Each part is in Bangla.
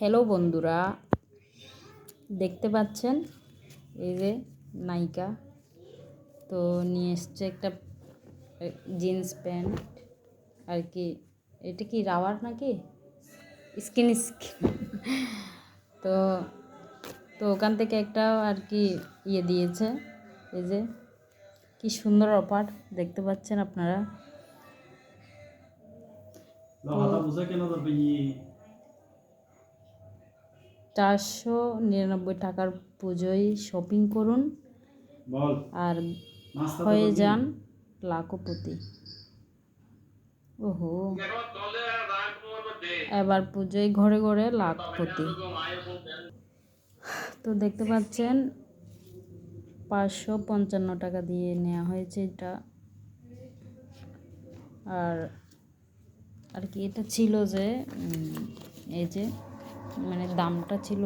হ্যালো বন্ধুরা। দেখতে পাচ্ছেন? এই যে নায়িকা। তো নিয়ে এসছে একটা জিন্স প্যান্ট। আর কি, এটা কি রাবার নাকি? Skin skin. তো তো ওখান থেকে একটা আর কি ইয়ে দিয়েছে। এই যে, কি সুন্দর অফার দেখতে পাচ্ছেন আপনারা? চারশো নিরানব্বই টাকার পুজোয় শপিং করুন। বল। আর হয়ে যান লাখপতি। ওহো। এবার পুজোয় ঘরে ঘরে লাখপতি। তো দেখতে পাচ্ছেন পাঁচশো পঞ্চান্ন টাকা দিয়ে নেওয়া হয়েছে এটা। আর আর কি এটা ছিল যে এই যে মানে দামটা ছিল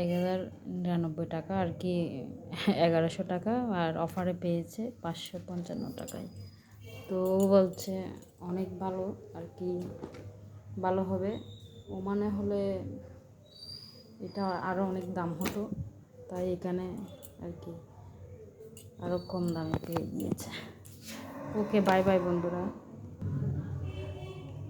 এক হাজার নিরানব্বই টাকা আর কি, এগারোশো টাকা আর অফারে পেয়েছে পাঁচশো পঞ্চান্ন টাকায়। তো ও বলছে অনেক ভালো আর কি, ভালো হবে। ও মানে হলে এটা আরও অনেক দাম হতো, তাই এখানে আর কি আরও কম দামে পেয়ে গিয়েছে। ওকে, বাই বাই বন্ধুরা।